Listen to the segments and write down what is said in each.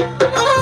Oh!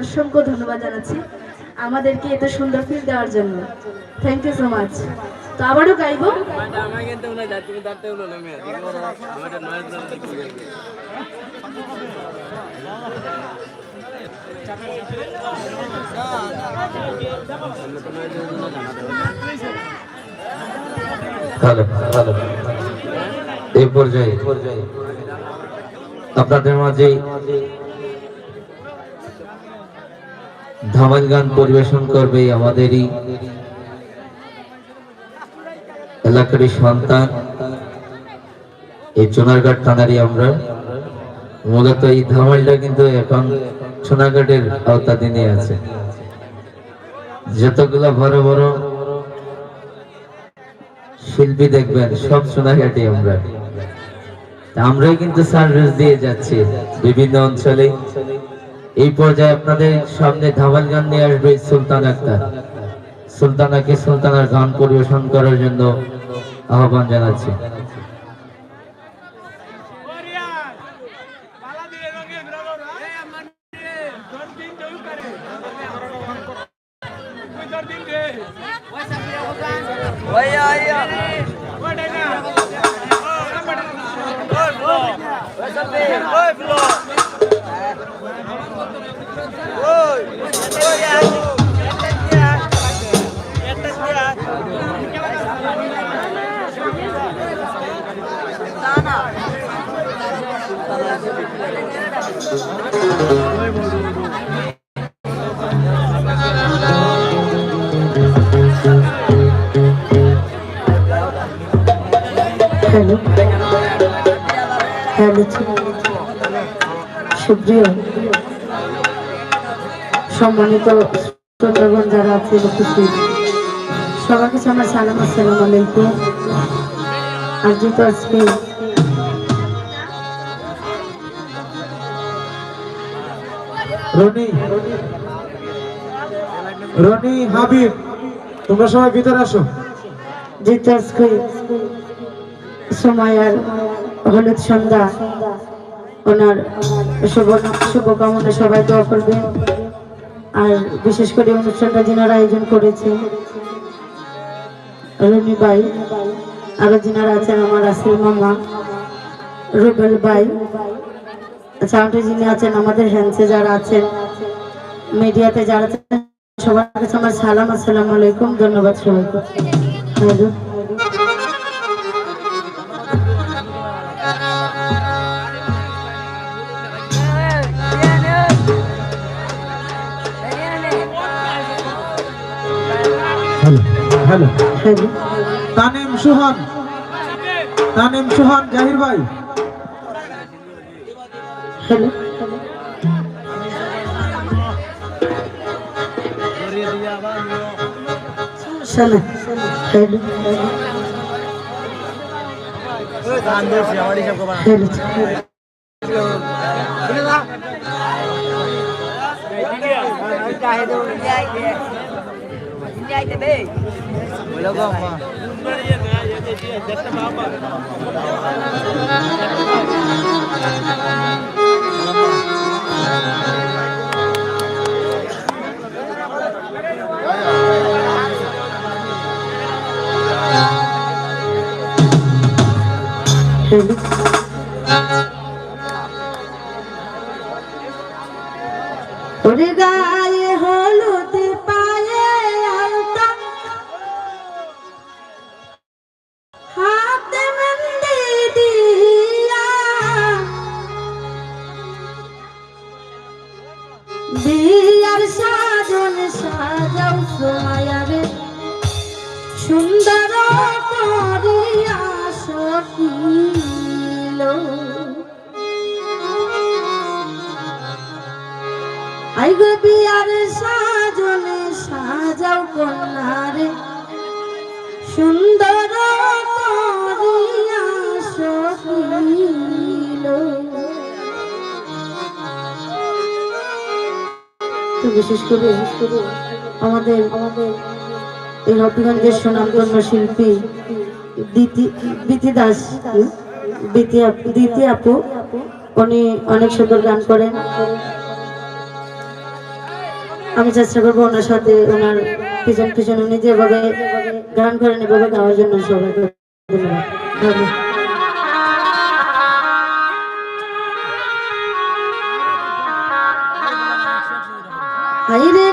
অসংখ্য ধন্যবাদ জানাচ্ছি আমাদেরকে এত সুন্দর ফিল দেওয়ার জন্য। থ্যাংক ইউ সো মাচ তো আবারও গাইবো? এই পর্যায়ে আপনাদের মাঝে ধামাল গান পরিবেশন করবে আমাদেরই এলাকারই সন্তান। এই চুনারঘাট থানারই আমরা। মূলত এই ধামালটা কিন্তু এখন সোনাঘাটের আওতাধীনে আছে। যতগুলো বড় বড় শিল্পী দেখবেন, সব সোনাঘাটে আমরা। আমরাই কিন্তু সার্ভিস দিয়ে যাচ্ছি বিভিন্ন অঞ্চলে এই পর্যায়ে আপনাদের সামনে ধামাল গান নিয়ে আসবে সুলতান আক্তার। সুলতানাকে সুলতানার গান পরিবেশন করার জন্য আহ্বান জানাচ্ছি। সুপ্রিয় সম্মানিত শ্রোতাগণ যারা আছে উপস্থিত সবার কাছে আমার সালাম আসসালাম আলাইকুম। আর যেহেতু আজকে রনি রনি হাবিব তোমরা সবাই ভিতরে আসো। যেহেতু আজকে সময় আর হলুদ সন্ধ্যা। ওনার শুভ শুভকামনা সবাই দোয়া করবেন আর বিশেষ করে অনুষ্ঠানটা যিনারা আয়োজন করেছে রনি ভাই, আরও যিনারা আছেন, আমার রাসেল মামা, রুবেল ভাই আচ্ছা আন্টি যিনি আছেন, আমাদের হ্যান্সে যারা আছেন, মিডিয়াতে যারা আছেন, সবার কাছে আমার সালাম, আসসালামু আলাইকুম, ধন্যবাদ সবাইকে। হ্যালো। তানিম সুহান। তানিম সুহান জাহির ভাই। হ্যালো। শোনো হ্যালো। হ্যালো। হ্যালো ওরে গায়ে হলুদ আই গো সাজনে সাজাও সুন্দর তো বিশেষ করে আমাদের এই হবিগঞ্জের সুনামধন্য শিল্পী দিতি দাস দিতি আপু, উনি অনেক সুন্দর গান করেন। আমি চেষ্টা করব ওনার সাথে ওনার পিছন পিছন উনি যেভাবে গান করেন এভাবে গাওয়ার জন্য সবাইকে ধন্যবাদ ধন্যবাদ। হাইরে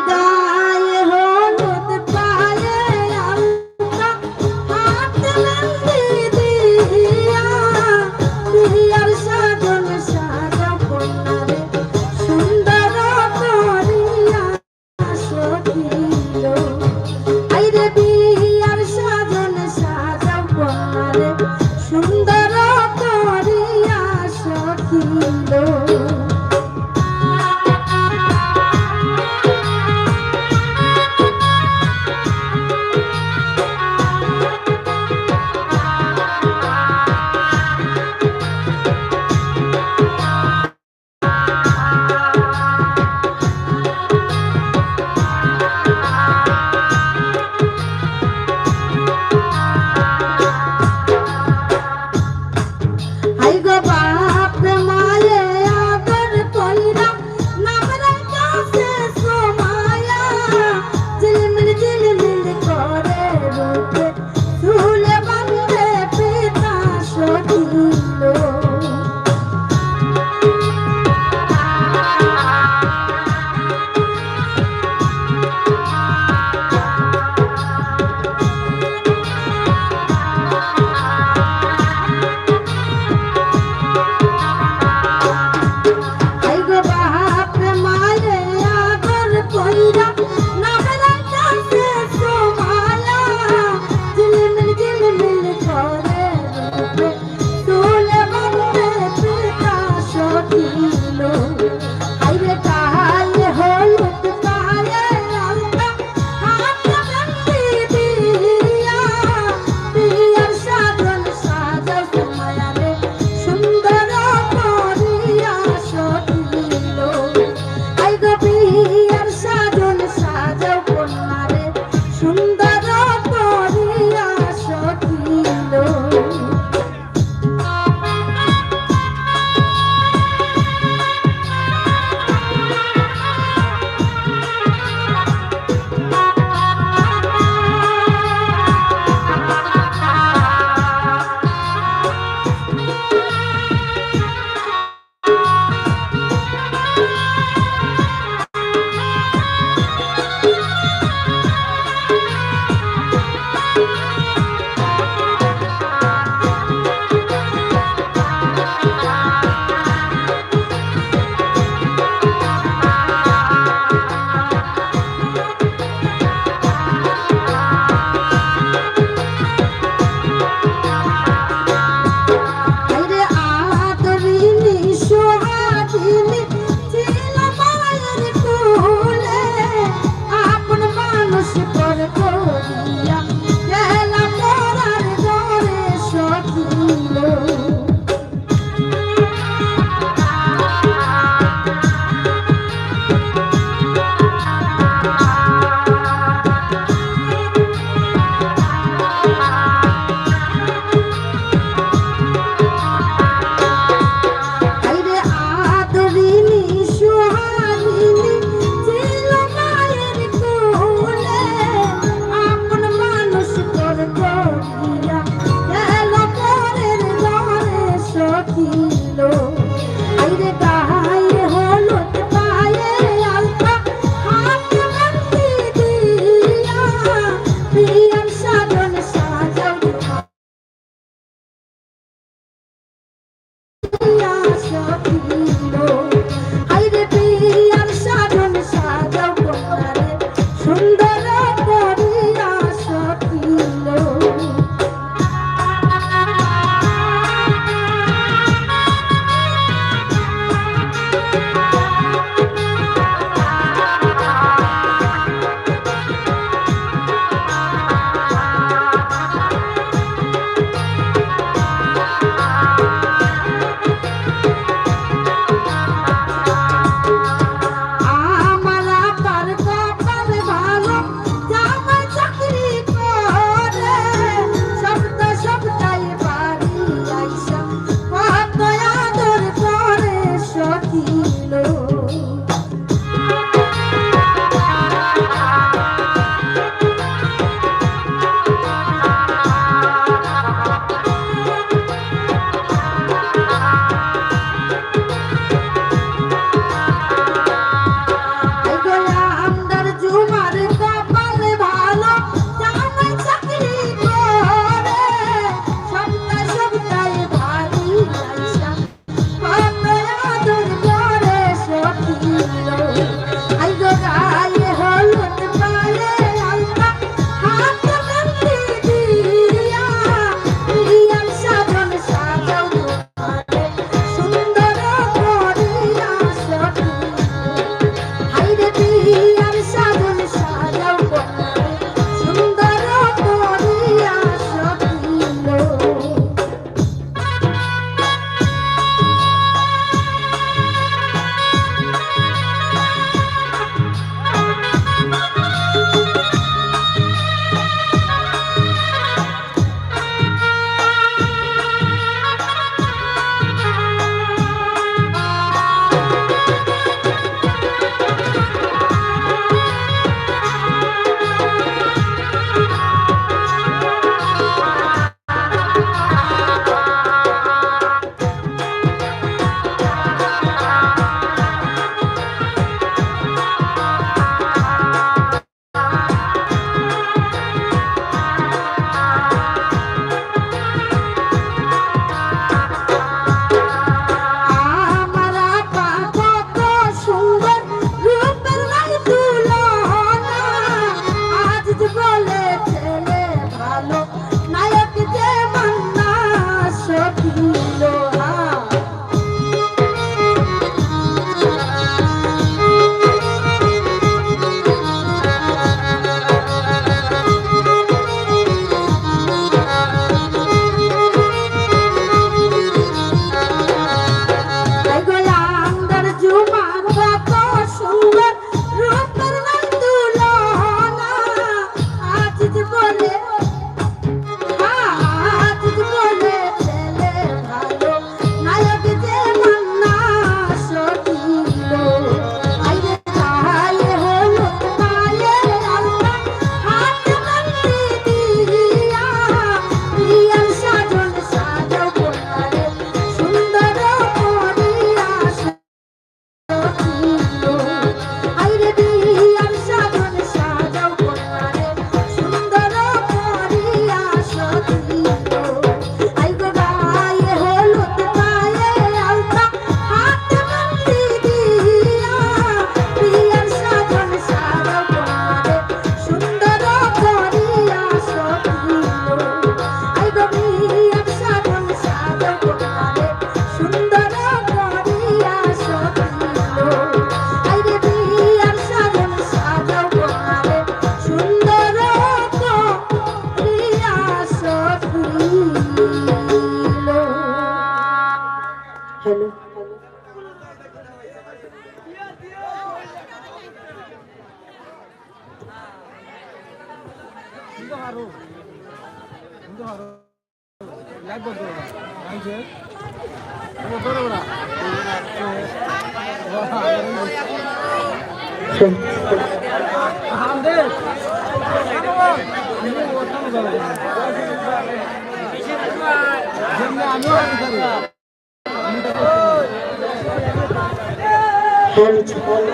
দোল ঝোল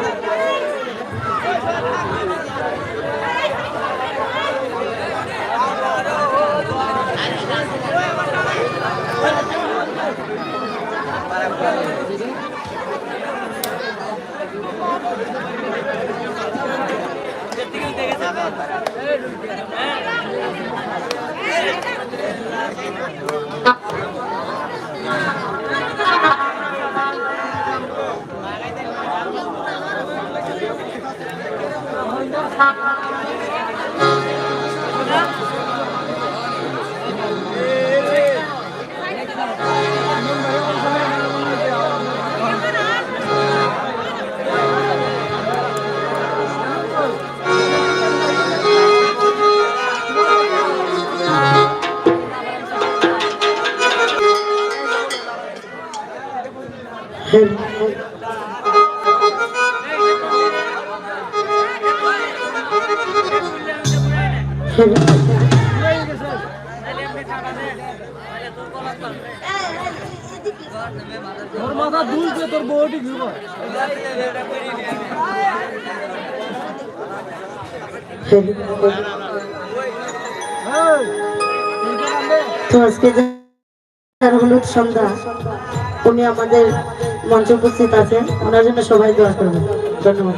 Thank you. আলোক সন্ধ্যা উনি আমাদের মঞ্চে উপস্থিত আছেন। ওনার জন্য সবাই দোয়া করবেন। ধন্যবাদ।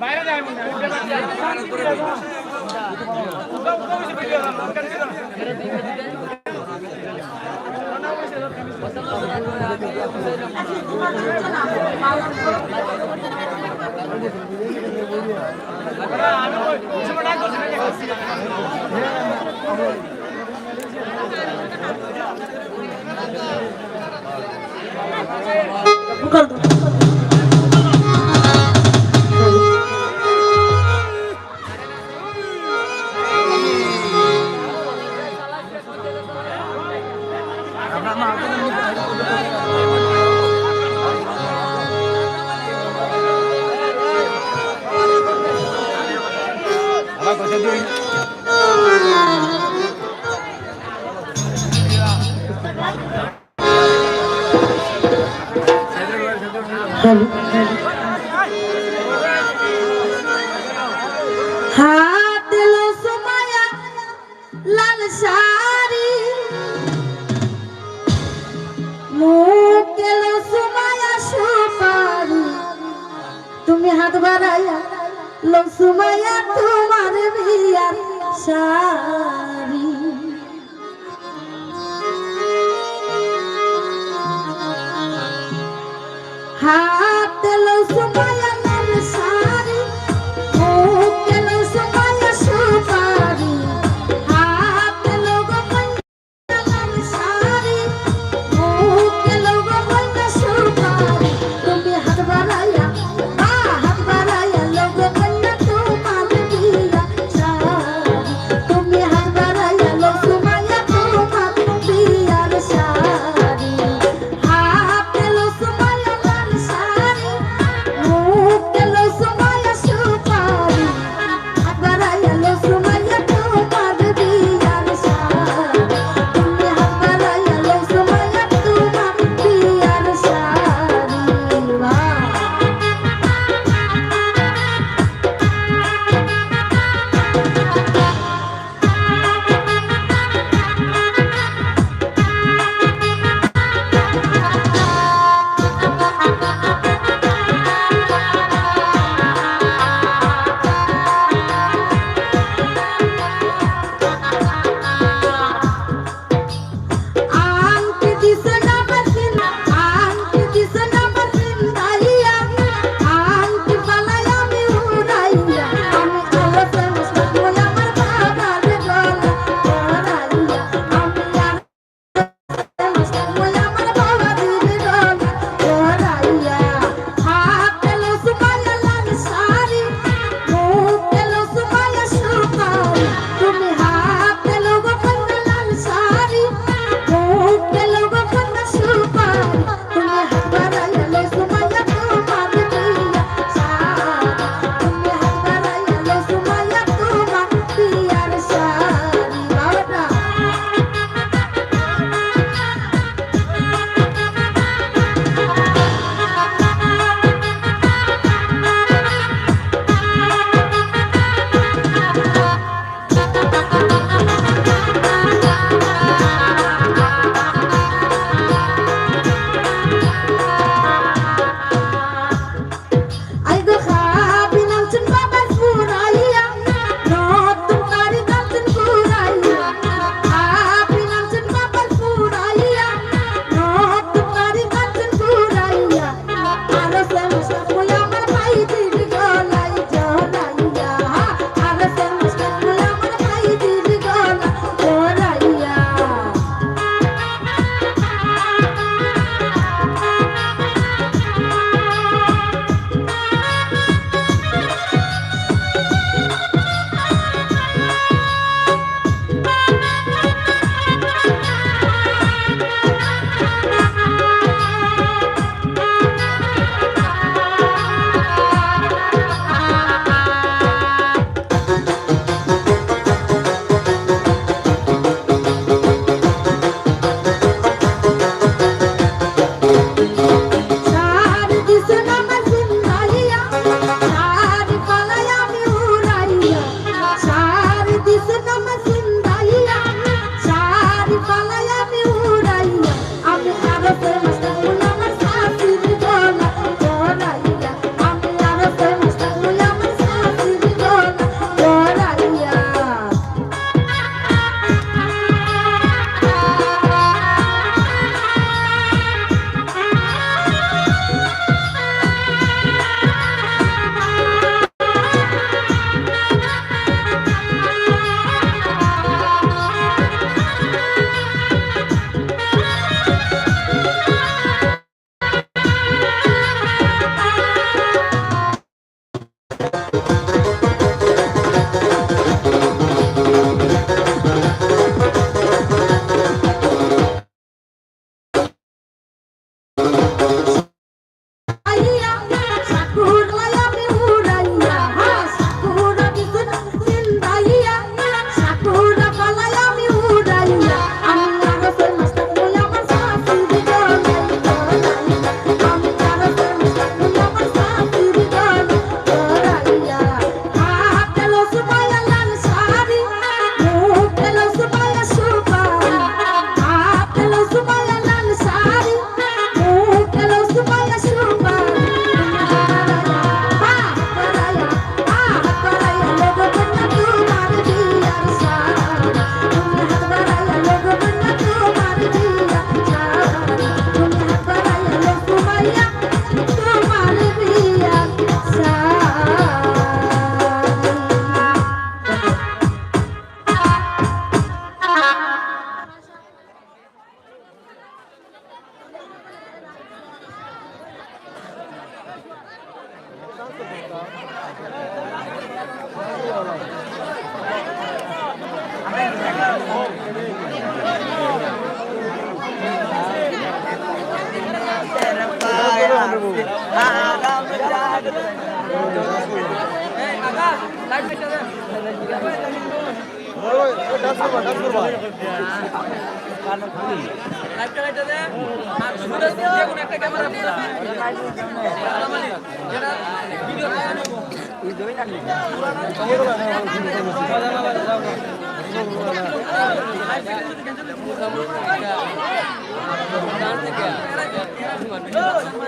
বাইরে যায় Gracias. Bukan. দুই হ্যালো হ্যালো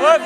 ওই